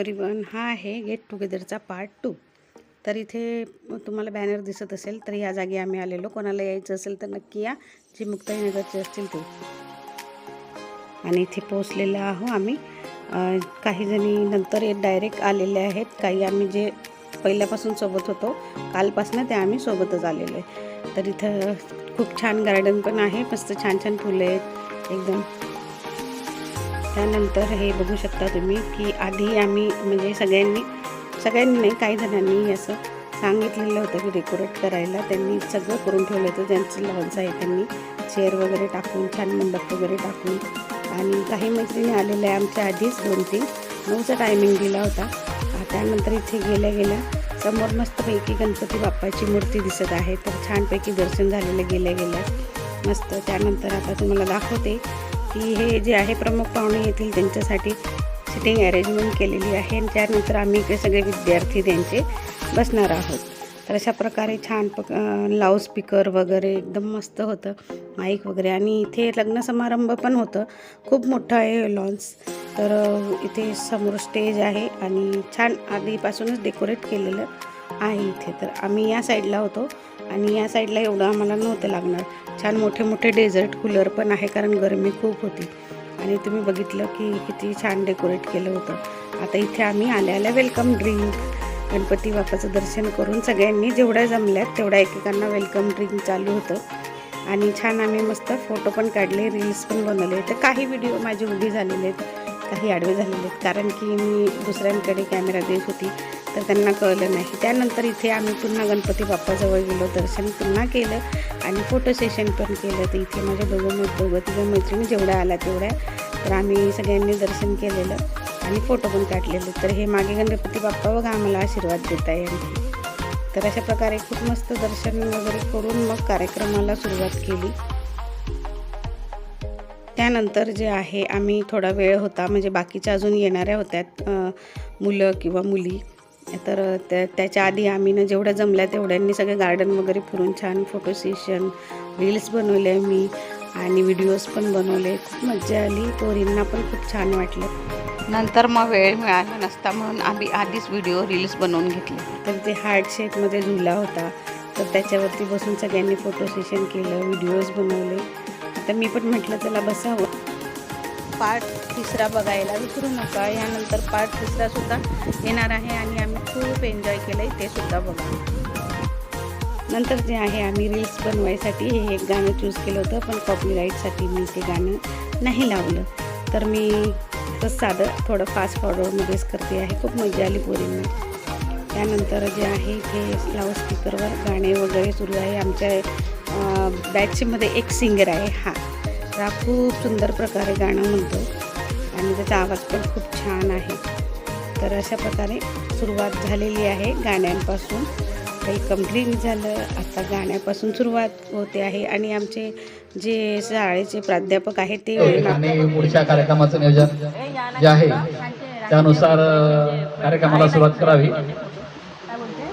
Everyone हा आहे gate टुगेदरचा part two तर इथे तुम्हाला बॅनर दिसत असेल तर या जागी आम्ही आलेलो. कोणाला यायचं असेल तर नक्की या. जी मुक्ताईनगरचे असतील ते. आणि इथे पोचलेलो आहो आम्ही. काही जणी नंतर डायरेक्ट आलेले आहेत. काही आम्ही जे पहिल्यापासून सोबत होतो कालपासनं ते आम्ही सोबतच आलेलो आहे. तर इथं खूप छान गार्डन पण आहे. मस्त छान छान फुलं आहेत. एकदम त्यानंतर हे बघू शकता तुम्ही की आधी आम्ही म्हणजे सगळ्यांनी सगळ्यांनी नाही काही जणांनी असं सांगितलेलं होतं की डेकोरेट करायला. त्यांनी सगळं करून ठेवलं होतं. त्यांचं लॉन्स आहे त्यांनी चेअर वगैरे टाकून छान मंडप वगैरे टाकून. आणि काही मैत्रिणी आलेल्या आहे आमच्या आधीच दोन तीन. नऊचा टायमिंग दिला होता. त्यानंतर इथे गेल्या गेल्या समोर मस्तपैकी गणपती बाप्पाची मूर्ती दिसत आहे. तर छानपैकी दर्शन झालेलं गेल्या गेल्या. मस्त. त्यानंतर आता तुम्हाला दाखवते की हे जे आहे प्रमुख पाहुणे येतील त्यांच्यासाठी सिटिंग अरेंजमेंट केलेली आहे. आणि त्यानंतर आम्ही इकडे सगळे विद्यार्थी त्यांचे बसणार आहोत. तर अशा प्रकारे छान प लाऊड स्पीकर वगैरे एकदम मस्त होतं. माईक वगैरे. आणि इथे लग्न समारंभ पण होतं. खूप मोठं आहे लॉन्स तर इथे समोर स्टेज आहे आणि छान आधीपासूनच डेकोरेट केलेलं आहे इथे. तर आम्ही या साईडला होतो. आणि या साईडला एवढं आम्हाला नव्हतं लागणार. छान मोठे मोठे डेझर्ट कूलर पण आहे कारण गरमी खूप होती. आणि तुम्ही बघितलं की किती छान डेकोरेट केलं होतं. आता इथे आम्ही आल्या आल्या वेलकम ड्रिंक. गणपती बाप्पाचं दर्शन करून सगळ्यांनी जेवढ्या जमल्यात तेवढ्या एकेकांना वेलकम ड्रिंक चालू होतं. आणि छान आम्ही मस्त फोटो पण काढले रील्स पण बनवले. तर काही व्हिडिओ माझे उभी झालेले आहेत काही आडवे झालेले आहेत. कारण की मी दुसऱ्यांकडे कॅमेरा देत होती. तर त्यांना कळलं नाही. त्यानंतर इथे आम्ही पुन्हा गणपती बाप्पाजवळ गेलो दर्शन पुन्हा केलं आणि फोटो सेशन पण केलं. तर इथे माझ्या दोघं मै दोघं तिघं मैत्रिणी जेवढ्या आल्या तेवढ्या तर आम्ही सगळ्यांनी दर्शन केलेलं आणि फोटो पण काढलेले. तर हे मागे गणपती बाप्पा बघा आम्हाला आशीर्वाद देत आहे तर अशा प्रकारे खूप मस्त दर्शन वगैरे करून मग कार्यक्रमाला सुरुवात केली. त्यानंतर जे आहे आम्ही थोडा वेळ होता म्हणजे बाकीच्या अजून येणाऱ्या होत्या मुलं किंवा मुली तर त्या त्याच्या आधी आम्ही ना जेवढ्या जमल्या तेवढ्यांनी सगळे गार्डन वगैरे फिरून छान फोटो सेशन रील्स बनवले मी आणि व्हिडिओज पण बनवले. खूप मजा आली. पोरींना पण खूप छान वाटलं. नंतर मग वेळ मिळाला नसता म्हणून आम्ही आधीच व्हिडिओ रील्स बनवून घेतले. तर ते हार्ट शेपमध्ये झुला होता. तर त्याच्यावरती बसून सगळ्यांनी फोटो सेशन केलं व्हिडिओज बनवले. आता मी पण म्हटलं त्याला बसावं. पार्ट तिसरा बघायला विसरू नका. यानंतर पार्ट तिसरासुद्धा येणार आहे आणि आम्ही खूप एन्जॉय केलं आहे ते सुद्धा बघा. नंतर जे आहे आम्ही रील्स बनवायसाठी हे एक गाणं चूज केलं होतं पण कॉपीराईटसाठी मी ते गाणं नाही लावलं. तर मी तसं साधं थोडं फास्ट फॉरवर्डमध्येच करते आहे. खूप मजा आली पोरींना. त्यानंतर जे आहे ते लाऊड स्पीकरवर गाणे वगैरे सुरू आहे. आमच्या बॅचमध्ये एक सिंगर आहे हा. हा खूप सुंदर प्रकारे गाणं म्हणतो. आणि त्याचा आवाज पण खूप छान आहे. तर अशा प्रकारे सुरुवात झालेली आहे गाण्यांपासून. वेलकम ड्रिंक झालं. आता गाण्यापासून सुरुवात होते आहे. आणि आमचे जे शाळेचे प्राध्यापक आहेत ते पुढच्या कार्यक्रमाचं नियोजन जे आहे त्यानुसार कार्यक्रमाला सुरुवात करावी.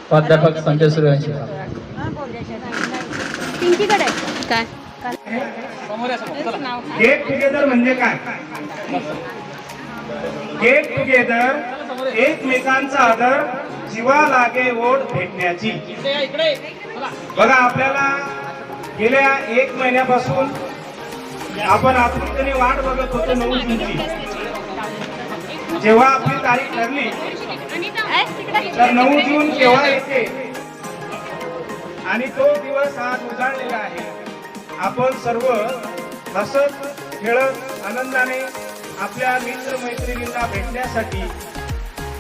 प्राध्यापक संजय सूर्यवंशी. काय? गेट टुगेदर म्हणजे काय? गेट टुगेदर एकमेकांचा आदर जीवा लागे ओढ भेटण्याची. बघा आपल्याला गेल्या एक महिन्यापासून आपण आतुरतेने वाट बघत होतो नऊ जूनची जेव्हा आपली तारीख ठरली तर नऊ जून केव्हा येते? आणि तो दिवस आज उजाडलेला आहे. आपण सर्व हसत खेळत आनंदाने आपल्या मित्र मैत्रिणींना भेटण्यासाठी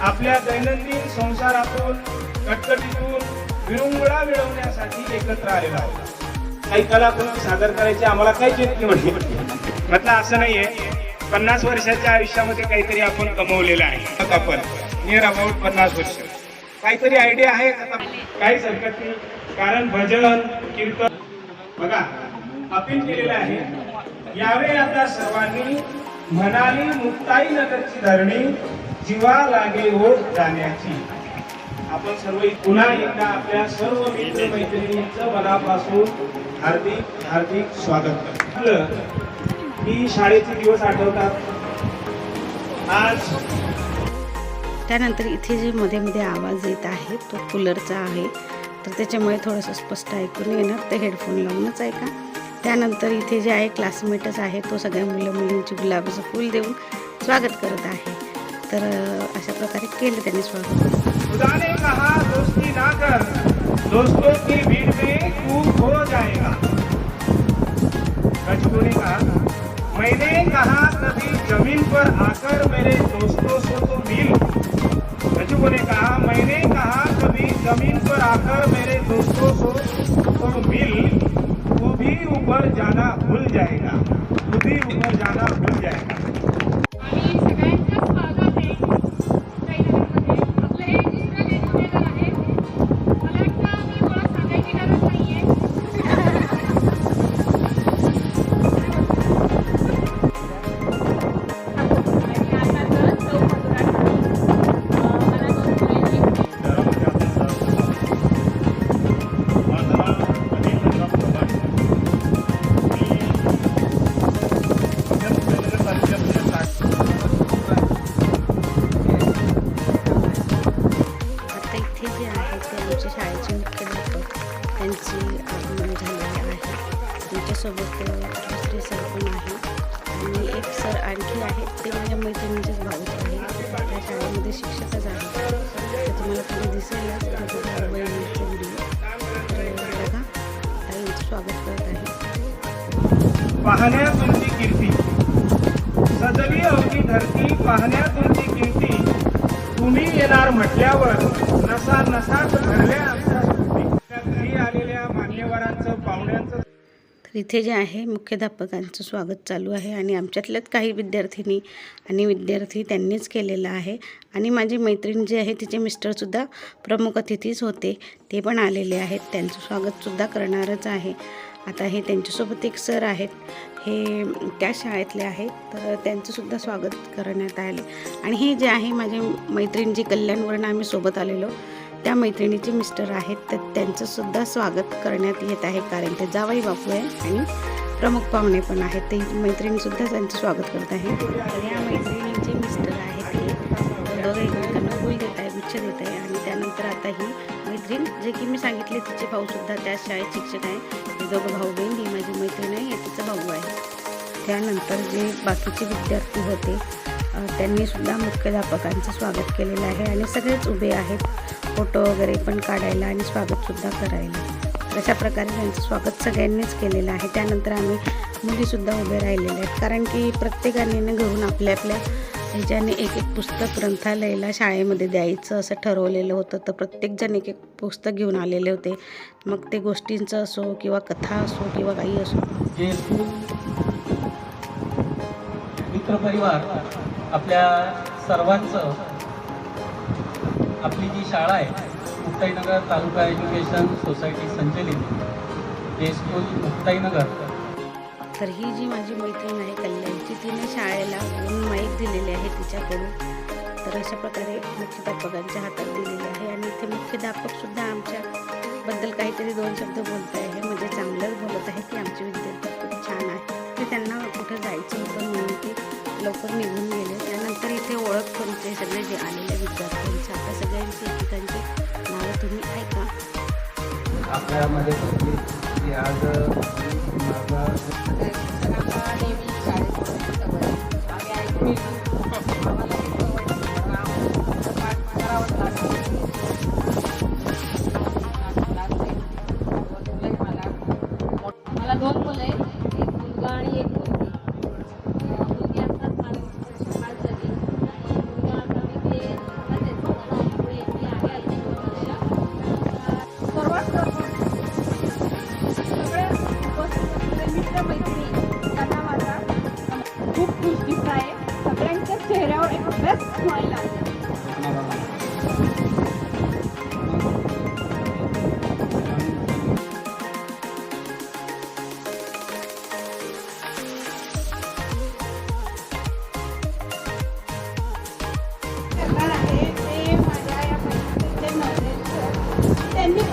आपल्या दैनंदिन संसारातून कटकटीतून विरुंगळा मिळवण्यासाठी एकत्र आलेलो आहोत. काही कलाकृती सादर करायची आम्हाला काही येत म्हणजे म्हटलं. असं नाहीये. पन्नास वर्षाच्या आयुष्यामध्ये काहीतरी आपण कमवलेलं आहे. आपण नियर अबाउट पन्नास वर्ष. काहीतरी आयडिया आहे आता काहीच हरकत नाही. कारण भजन कीर्तन. बघा अपील केलेलं आहे. यावे आता सर्वांनी म्हणाली मुक्ताई नगरची धरणी जीवा लागे ओढ जाण्याची. आपण सर्व पुन्हा एकदा आपल्या सर्व मित्र मैत्रिणींचं मनापासून हार्दिक हार्दिक स्वागत करतो. ही शाळेचे दिवस आठवतात. आज त्यानंतर इथे जे मध्ये मध्ये आवाज येत आहे तो कूलरचा आहे. तर त्याच्यामुळे थोडंसं स्पष्ट ऐकून येणार तर हेडफोन लावूनच ऐका. त्यानंतर इथे जे आहे क्लासमेटच आहे तो सगळ्या मुलं मुलींची गुलाबाचं फूल देऊन स्वागत करत आहे. तर अशा प्रकारे केलं त्यांनी स्वागत. खुदा ने कहा दोस्ती ना कर. दोस्तों की भीड़ में तू खो हो जाएगा। ने कहा मैंने कहा कभी जमीन पर आकर मेरे दोस्तों से तो मिल। कछुओं ने कहा मैंने कहा कभी जमीन पर आकर मेरे दोस्तों से तो मिल। जा आणखी आहेत ते माझ्या मैत्रिणीचेच भाऊच आहे. त्या शाळेमध्ये शिक्षकच आहे. तर तुम्हाला खाली दिसेलच. माझं बहिणीचे व्हिडिओ बघा. ताईंचं स्वागत करत आहे. पाहण्या तुमची कीर्ती. सजवी अवघी धरती पाहण्या तुमची कीर्ती. तुम्ही येणार म्हटल्यावर नसा नसात भरल्या आमच्या घरी आलेल्या मान्यवरांचं पाहुण्यांचं तर इथे जे आहे मुख्याध्यापकांचं स्वागत चालू आहे आणि आमच्यातल्याच काही विद्यार्थिनी आणि विद्यार्थी त्यांनीच केलेलं आहे. आणि माझी मैत्रीण जी आहे तिचे मिस्टरसुद्धा प्रमुख अतिथीच होते. ते पण आलेले आहेत. त्यांचं स्वागतसुद्धा करणारच आहे. आता हे त्यांच्यासोबत एक सर आहेत. हे त्या शाळेतले आहेत. तर त्यांचंसुद्धा स्वागत करण्यात आले. आणि हे जे आहे माझे मैत्रीण जी कल्याणवरून आम्ही सोबत आलेलो. त्या मैत्रिणीचे मिस्टर आहेत तर त्यांचंसुद्धा स्वागत करण्यात येत आहे. कारण ते जावई बापू आहे आणि प्रमुख पाहुणे पण आहेत. ते मैत्रिणीसुद्धा त्यांचं स्वागत करत आहे तर या मैत्रिणींचे मिस्टर आहेत ते. दोघं एकमेकांना फुल देत आहे गुच्छ देत आहे आणि त्यानंतर आता ही मैत्रीण जे की मी सांगितले तिचे भाऊसुद्धा त्या शाळेत शिक्षक आहे. दोघं भाऊ बहीण ही माझी मैत्रीण आहे हे तिचा भाऊ आहे. त्यानंतर जे बाकीचे विद्यार्थी होते त्यांनीसुद्धा त्यांनी सुद्धा मुख्याध्यापकांचं स्वागत केलेलं आहे आणि सगळेच उभे आहेत. फोटो वगैरे पण काढायला आणि स्वागतसुद्धा करायला. अशा प्रकारे त्यांचं स्वागत सगळ्यांनीच केलेलं आहे. त्यानंतर आम्ही मुलीसुद्धा उभे राहिलेले आहेत. कारण की प्रत्येकाने घेऊन घरून आपल्या आपल्या ह्याच्याने एक एक पुस्तक ग्रंथालयाला शाळेमध्ये द्यायचं असं ठरवलेलं होतं. तर प्रत्येकजण एक एक पुस्तक घेऊन आलेले होते. मग ते गोष्टींचं असो किंवा कथा असो किंवा काही असो. मित्रपरिवार आपल्या सर्वांचं आपली जी शाळा आहे मुक्ताईनगर तालुका एज्युकेशन सोसायटी संचलित हे स्कूल मुक्ताईनगर. तर ही जी माझी मैत्रीण आहे कल्याणची तिने शाळेला दोन माईक दिलेली आहे तिच्याकडून. तर अशा प्रकारे मुख्याध्यापकांच्या हातात दिलेली आहे आणि इथे मुख्याध्यापकसुद्धा आमच्याबद्दल काहीतरी दोन शब्द बोलत आहे. म्हणजे चांगलंच बोलत आहे की आमचे विद्यार्थी खूप छान आहे ते त्यांना कुठं जायचं होतं म्हणून ते लवकर निघून गेले. त्यानंतर इथे ओळख करून ते सगळे जे आलेले विद्यार्थ्यांचे आता सगळ्यांची एकेकांची नावं तुम्ही ऐका. आपल्यामध्ये आज माझा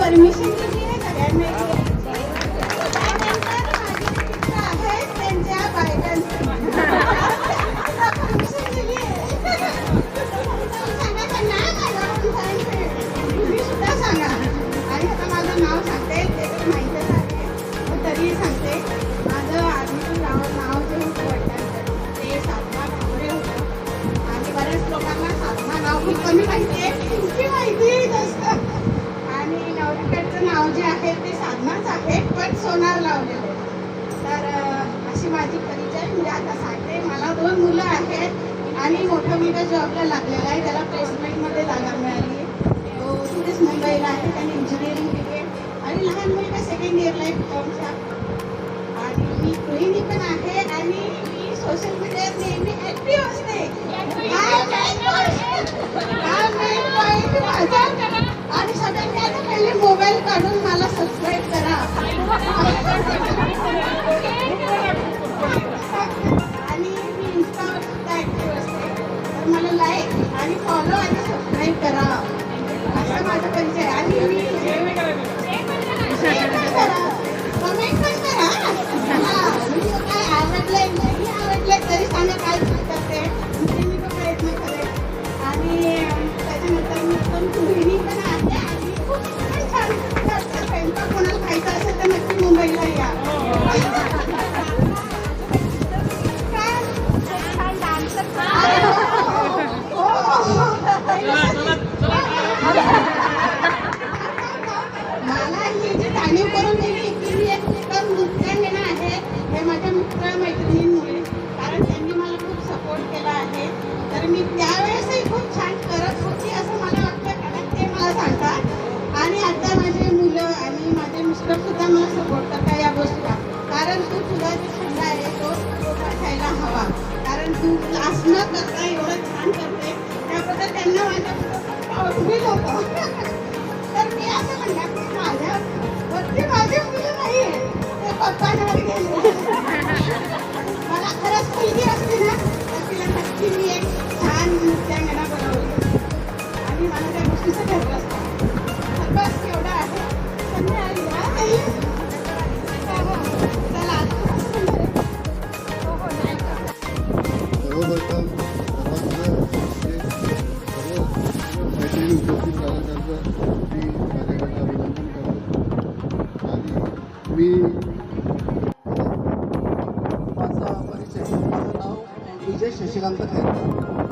परमिशन दिली आहे सगळ्यांना त्यांच्या परमिशन आणि आता माझं नाव सांगते ते तर माहीतच आहे तरी सांगते माझं आधीचं नाव नाव जे होतं. वाटतं ते साधना ठाकरे होतं आणि बऱ्याच लोकांना साधना नाव खूप कमी माहिती आहे. आहे ते साधनाच आहे पण सोनार लावलेलं तर अशी माझी परिचय म्हणजे आता सांगते मला दोन मुलं आहेत आणि मोठा मुलगा जॉबला लागलेला आहे त्याला प्लेसमेंटमध्ये जागा मिळाली. तो तिथेच मुंबईला आहे त्याने इंजिनिअरिंग केली आणि लहान मुलगा सेकंड इयरला आहे फॉर्मचा आणि मी गृहिणी पण आहे आणि मी सोशल मीडियावर नेहमी ॲक्टिव्ह असते. आणि सगळ्यांनी आता पहिले मोबाईल काढून मला सबस्क्राईब करा आणि मी असते तर मला लाईक आणि फॉलो आणि सबस्क्राईब करा असं माझा परिचय आहे. आणि मी कमेंट पण करा काय आवडलंय नाही आवडलंय तरी सांगा काय मिस्टर सुद्धा मला सपोर्ट करता या गोष्टीला कारण तू तुझा जो छंद आहे तो जोपासायला हवा. कारण तू क्लास न करता एवढं छान करते. त्याबद्दल त्यांना माझ्या उभी होतं. तर मी असं म्हणणार की माझ्या वरती माझे मुलं नाही आहे ते पप्पांवर गेले. मला खरंच मुलगी मी माझा परिचय माझं नाव विजय शशिकांत खैरकर